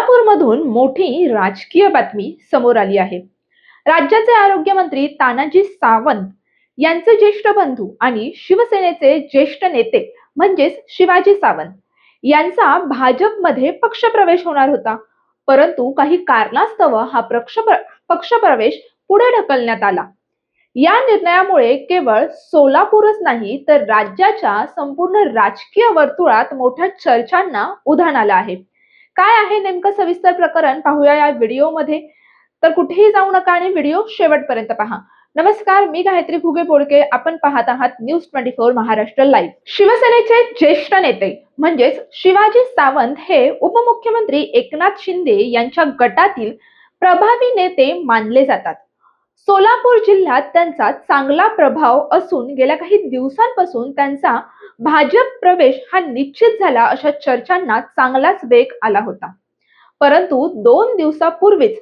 कोल्हापूरमधून मोठी राजकीय बातमी समोर आली आहे. राज्याचे आरोग्य मंत्री तानाजी सावंत यांचे ज्येष्ठ बंधू आणि शिवसेनेचे ज्येष्ठ नेते म्हणजेच शिवाजी सावंत यांचा भाजपमध्ये पक्षप्रवेश होणार होता. परंतु काही कारणास्तव हा पक्ष पक्षप्रवेश पुढे ढकलण्यात आला. या निर्णयामुळे केवळ सोलापूरच नाही तर राज्याच्या संपूर्ण राजकीय वर्तुळात मोठ्या चर्चांना उधाण आलं आहे. काय आहे नेमकं सविस्तर प्रकरण? पाहूया या व्हिडिओमध्ये. तर कुठेही जाऊ नका आणि व्हिडिओ शेवटपर्यंत पहा. नमस्कार मी गायत्री फुगे बोडके. आपण पाहत आहात news twenty four Maharashtra live शिवसेनेचे ज्येष्ठ नेते म्हणजेच शिवाजी सावंत हे उपमुख्यमंत्री एकनाथ शिंदे यांच्या गटातील प्रभावी नेते मानले जातात. सोलापूर जिल्ह्यात त्यांचा चांगला प्रभाव असून गेल्या काही दिवसांपासून त्यांचा भाजप प्रवेश हा निश्चित झाला अशा चर्चांना चांगलाच वेग आला होता. परंतु दोन दिवसापूर्वीच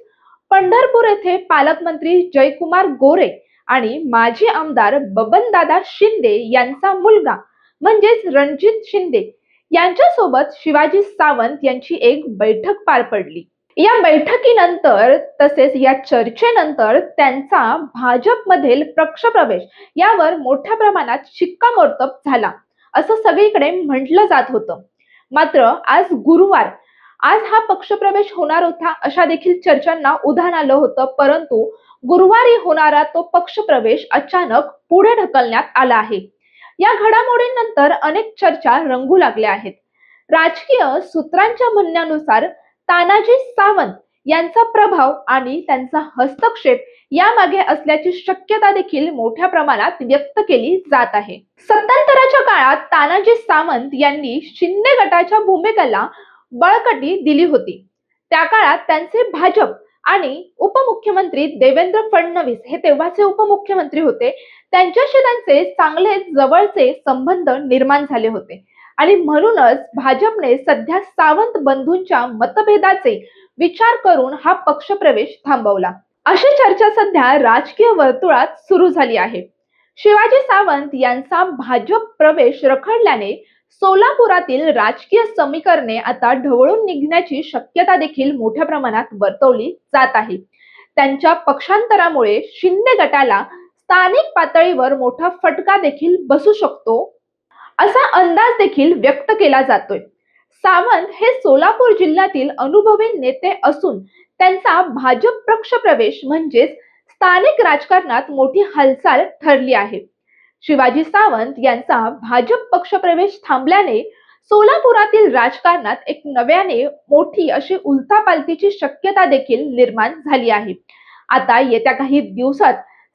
पंढरपूर येथे पालकमंत्री जयकुमार गोरे आणि माजी आमदार बबनदादा शिंदे यांचा मुलगा म्हणजेच रणजित शिंदे यांच्यासोबत शिवाजी सावंत यांची एक बैठक पार पडली. या बैठकीनंतर तसेच या चर्चेनंतर त्यांचा भाजपमधील पक्षप्रवेश यावर मोठ्या प्रमाणात शिक्कामोर्तब झाला. असं सगळीकडे म्हटलं जात होतं. मात्र आज गुरुवार आज हा पक्षप्रवेश होणार होता अशा देखील चर्चांना उधाण आलं होतं परंतु गुरुवारी होणारा तो पक्षप्रवेश अचानक पुढे ढकलण्यात आला आहे. या घडामोडींनंतर अनेक चर्चा रंगू लागल्या आहेत. राजकीय सूत्रांच्या म्हणण्यानुसार तानाजी सावंत यांचा प्रभाव आणि त्यांचा हस्तक्षेप यामागे असल्याची शक्यता देखील मोठ्या प्रमाणात व्यक्त केली जात आहे. सत्तांतराच्या काळात तानाजी सामंत यांनी शिंदे गटाच्या भूमिकेला बळकटी दिली होती. त्या काळात त्यांचे भाजप आणि उपमुख्यमंत्री देवेंद्र फडणवीस हे तेव्हाचे उपमुख्यमंत्री होते. त्यांच्याशी त्यांचे चांगले जवळचे संबंध निर्माण झाले होते. आणि म्हणूनच भाजपने सध्या सावंत बंधूंच्या मतभेदाचे विचार करून हा पक्षप्रवेश थांबवला. अशी चर्चा सध्या राजकीय वर्तुळात सुरू झाली आहे. शिवाजी सावंत यांचा भाजप प्रवेश रखडल्याने सोलापुरातील राजकीय समीकरणे आता ढवळून निघण्याची शक्यता देखील मोठ्या प्रमाणात वर्तवली जात आहे. त्यांच्या पक्षांतरामुळे शिंदे गटाला स्थानिक पातळीवर मोठा फटका देखील बसू शकतो असा अंदाज देखील व्यक्त केला जातोय. सावंत हे सोलापूर जिल्ह्यातील अनुभवी नेते असून त्यांचा भाजप पक्ष प्रवेश म्हणजेच स्थानिक राजकारणात मोठी हालचाल ठरली आहे. शिवाजी सावंत यांचा भाजप पक्षप्रवेश थांबल्याने सोलापुरातील राजकारणात एक नव्याने मोठी अशी उलथापालथीची शक्यता देखील निर्माण झाली आहे. आता येत्या काही दिवसात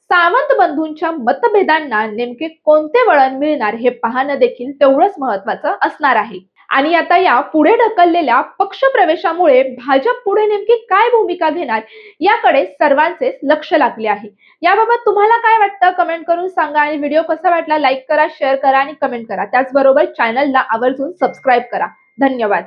सावंत बंधूंच्या मतभेदांना नेमके कोणते वळण मिळणार हे पाहणं देखील तेवढंच महत्वाचं असणार आहे. आणि आता या पुढे ढकललेल्या पक्ष प्रवेशामुळे भाजप पुढे नेमकी काय भूमिका घेणार याकडे सर्वांचे लक्ष लागले आहे. याबाबत तुम्हाला काय वाटतं? कमेंट करून सांगा आणि व्हिडिओ कसा वाटला? लाईक करा शेअर करा आणि कमेंट करा. त्याचबरोबर चॅनलला आवर्जून सबस्क्राईब करा. धन्यवाद.